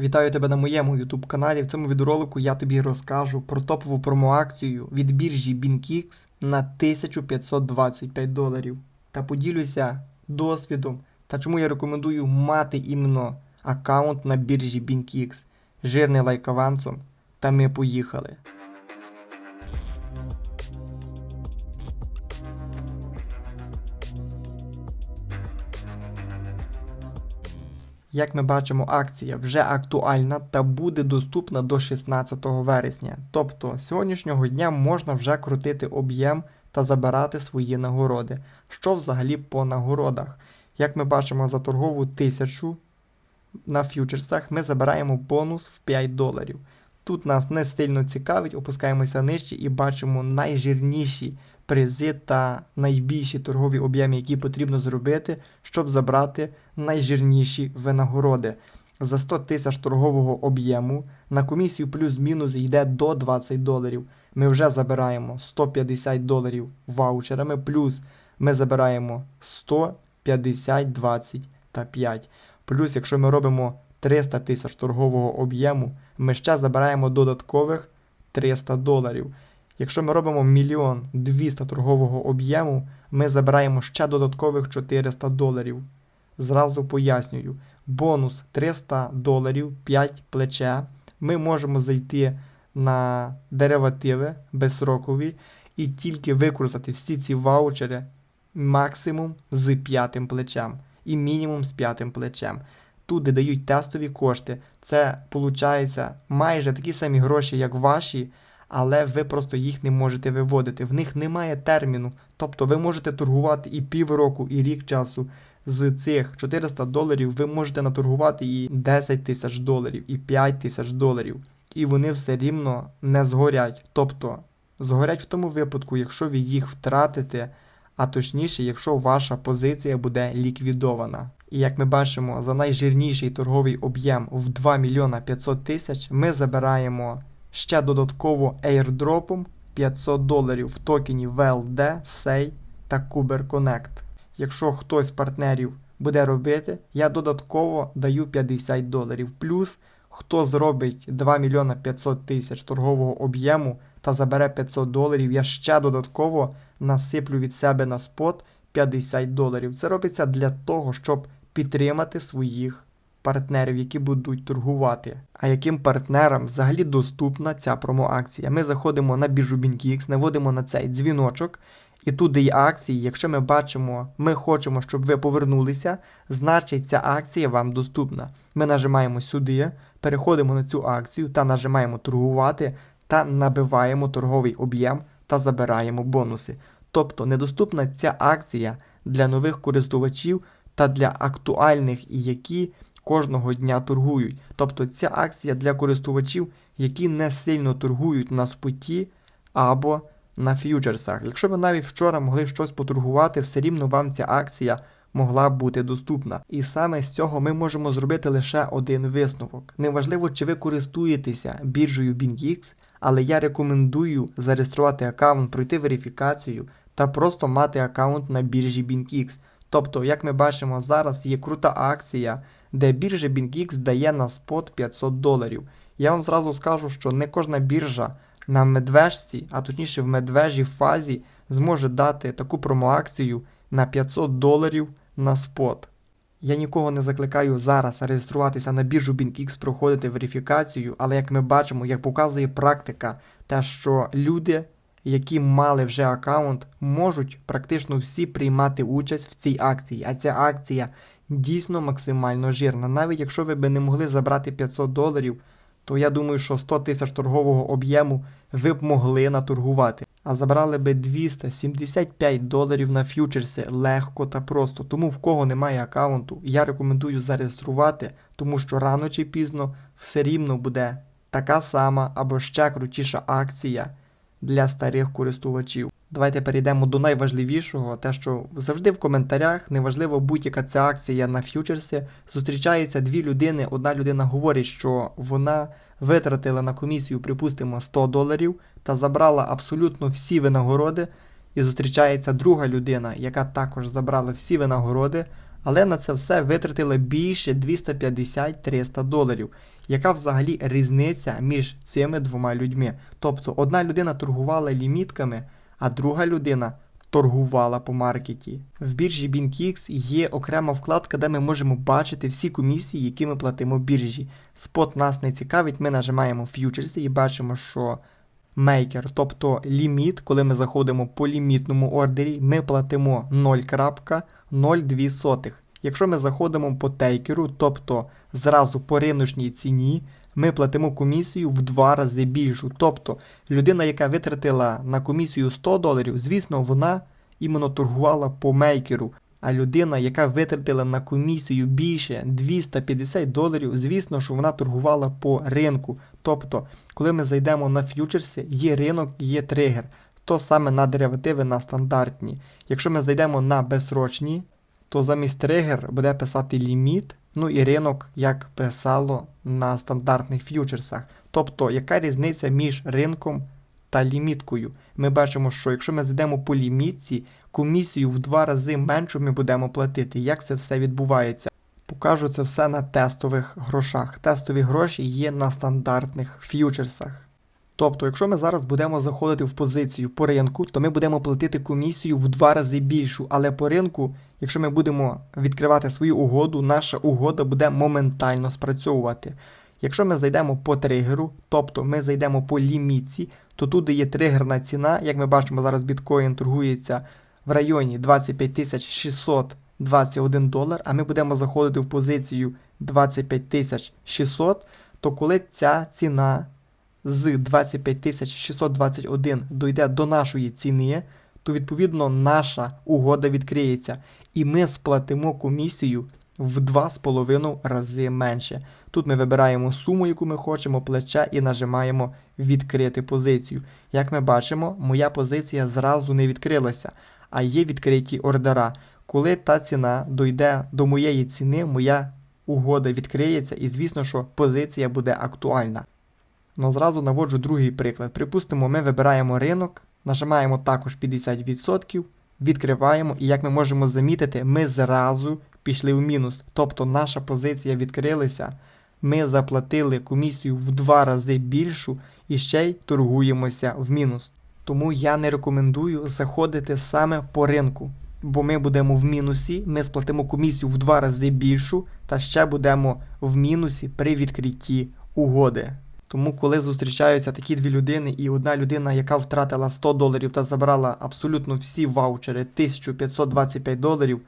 Вітаю тебе на моєму YouTube каналі. В цьому відеоролику я тобі розкажу про топову промоакцію від біржі BinKix на 1525 доларів. Та поділюся досвідом та чому я рекомендую мати іменно аккаунт на біржі BinKix. Жирний лайк авансом. Та ми поїхали. Як ми бачимо, акція вже актуальна та буде доступна до 16 вересня. Тобто з сьогоднішнього дня можна вже крутити об'єм та забирати свої нагороди. Що взагалі по нагородах? Як ми бачимо за торгову тисячу на ф'ючерсах, ми забираємо бонус в 5 доларів. Тут нас не сильно цікавить, опускаємося нижче і бачимо найжирніші призи та найбільші торгові об'єми, які потрібно зробити, щоб забрати найжирніші винагороди. За 100 тисяч торгового об'єму на комісію плюс-мінус йде до 20 доларів. Ми вже забираємо 150 доларів ваучерами, плюс ми забираємо 100, 50, 20 та 5. Плюс, якщо ми робимо 300 тисяч торгового об'єму, ми ще забираємо додаткових 300 доларів. Якщо ми робимо мільйон 200 торгового об'єму, ми забираємо ще додаткових 400 доларів. Зразу пояснюю, бонус 300 доларів 5 плече. Ми можемо зайти на деривативи безсрокові і тільки використати всі ці ваучери максимум з п'ятим плечем і мінімум з п'ятим плечем. Тут, де дають тестові кошти, це виходить майже такі самі гроші, як ваші, але ви просто їх не можете виводити. В них немає терміну. Тобто ви можете торгувати і півроку, і рік часу. З цих 400 доларів ви можете наторгувати і 10 тисяч доларів, і 5 тисяч доларів. І вони все рівно не згорять. Тобто згорять в тому випадку, якщо ви їх втратите, а точніше, якщо ваша позиція буде ліквідована. І як ми бачимо, за найжирніший торговий об'єм в 2 мільйона 500 тисяч ми забираємо ще додатково airdropом 500 доларів в токені VLD, SEI та KuberConnect. Якщо хтось з партнерів буде робити, я додатково даю 50 доларів. Плюс, хто зробить 2 мільйона 500 тисяч торгового об'єму та забере 500 доларів, я ще додатково насиплю від себе на спот 50 доларів. Це робиться для того, щоб підтримати своїх партнерів, які будуть торгувати. А яким партнерам взагалі доступна ця промоакція? Ми заходимо на біржу BinkX, наводимо на цей дзвіночок. І тут є акції, якщо ми бачимо, ми хочемо, щоб ви повернулися, значить ця акція вам доступна. Ми нажимаємо сюди, переходимо на цю акцію та нажимаємо торгувати та набиваємо торговий об'єм та забираємо бонуси. Тобто недоступна ця акція для нових користувачів та для актуальних, які кожного дня торгують. Тобто ця акція для користувачів, які не сильно торгують на споті або на ф'ючерсах. Якщо ви навіть вчора могли щось поторгувати, все рівно вам ця акція могла бути доступна. І саме з цього ми можемо зробити лише один висновок. Неважливо, чи ви користуєтеся біржею BinkX, але я рекомендую зареєструвати аккаунт, пройти верифікацію та просто мати аккаунт на біржі BinkX. Тобто, як ми бачимо, зараз є крута акція, де біржа BinkX дає на спот 500 доларів. Я вам зразу скажу, що не кожна біржа на медвежці, а точніше в медвежій фазі, зможе дати таку промоакцію на 500 доларів на спот. Я нікого не закликаю зараз реєструватися на біржу BinkX, проходити верифікацію, але як ми бачимо, як показує практика, те, що люди, які мали вже аккаунт, можуть практично всі приймати участь в цій акції. А ця акція дійсно максимально жирна. Навіть якщо ви би не могли забрати 500 доларів, то я думаю, що 100 тисяч торгового об'єму ви б могли наторгувати. А забрали би 275 доларів на ф'ючерси легко та просто. Тому в кого немає аккаунту, я рекомендую зареєструвати, тому що рано чи пізно все рівно буде така сама або ще крутіша акція для старих користувачів. Давайте перейдемо до найважливішого, те, що завжди в коментарях, неважливо будь-яка ця акція на ф'ючерсі, зустрічаються дві людини. Одна людина говорить, що вона витратила на комісію, припустимо, 100 доларів та забрала абсолютно всі винагороди. І зустрічається друга людина, яка також забрала всі винагороди, але на це все витратили більше 250-300 доларів. Яка взагалі різниця між цими двома людьми? Тобто одна людина торгувала лімітками, а друга людина торгувала по маркеті. В біржі BinKix є окрема вкладка, де ми можемо бачити всі комісії, які ми платимо біржі. Спот нас не цікавить, ми нажимаємо фьючерси і бачимо, що мейкер, тобто ліміт, коли ми заходимо по лімітному ордері, ми платимо 0.02. Якщо ми заходимо по тейкеру, тобто зразу по риночній ціні, ми платимо комісію в два рази більшу. Тобто людина, яка витратила на комісію 100 доларів, звісно, вона іменно торгувала по мейкеру. А людина, яка витратила на комісію більше 250 доларів, звісно, що вона торгувала по ринку. Тобто, коли ми зайдемо на ф'ючерси, є ринок, є тригер. То саме на деривативи на стандартні. Якщо ми зайдемо на безсрочні, то замість тригер буде писати ліміт, ну і ринок, як писало на стандартних ф'ючерсах. Тобто, яка різниця між ринком та ліміткою? Ми бачимо, що якщо ми зайдемо по лімітці, комісію в два рази меншу ми будемо платити. Як це все відбувається? Покажу це все на тестових грошах. Тестові гроші є на стандартних ф'ючерсах. Тобто, якщо ми зараз будемо заходити в позицію по ринку, то ми будемо платити комісію в два рази більшу. Але по ринку, якщо ми будемо відкривати свою угоду, наша угода буде моментально спрацьовувати. Якщо ми зайдемо по тригеру, тобто ми зайдемо по лімітці, то тут є тригерна ціна. Як ми бачимо, зараз біткоін торгується в районі 25 621 долар, а ми будемо заходити в позицію 25 600, то коли ця ціна з 25 621 дойде до нашої ціни, то відповідно наша угода відкриється, і ми сплатимо комісію в 2,5 рази менше. Тут ми вибираємо суму, яку ми хочемо, плече і нажимаємо відкрити позицію. Як ми бачимо, моя позиція зразу не відкрилася, а є відкриті ордера. Коли та ціна дойде до моєї ціни, моя угода відкриється, і звісно, що позиція буде актуальна. Ну, зразу наводжу другий приклад. Припустимо, ми вибираємо ринок, нажимаємо також 50%, відкриваємо, і як ми можемо замітити, ми зразу пішли в мінус. Тобто наша позиція відкрилася, ми заплатили комісію в два рази більшу і ще й торгуємося в мінус. Тому я не рекомендую заходити саме по ринку, бо ми будемо в мінусі, ми сплатимо комісію в два рази більшу, та ще будемо в мінусі при відкритті угоди. Тому, коли зустрічаються такі дві людини, і одна людина, яка втратила 100 доларів та забрала абсолютно всі ваучери 1525 доларів,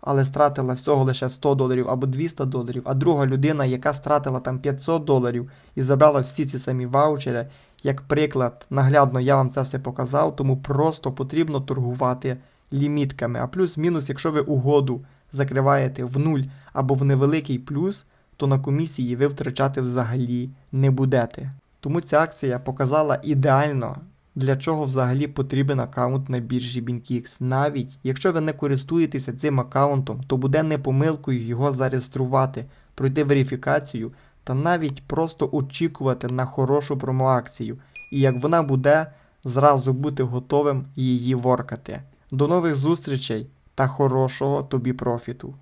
але стратила всього лише 100 доларів або 200 доларів, а друга людина, яка стратила там 500 доларів і забрала всі ці самі ваучери, як приклад, наглядно я вам це все показав, тому просто потрібно торгувати лімітками. А плюс-мінус, якщо ви угоду закриваєте в нуль або в невеликий плюс, то на комісії ви втрачати взагалі не будете. Тому ця акція показала ідеально, для чого взагалі потрібен аккаунт на біржі BinkX. Навіть якщо ви не користуєтеся цим аккаунтом, то буде не помилкою його зареєструвати, пройти верифікацію та навіть просто очікувати на хорошу промоакцію. І як вона буде, зразу бути готовим її воркати. До нових зустрічей та хорошого тобі профіту!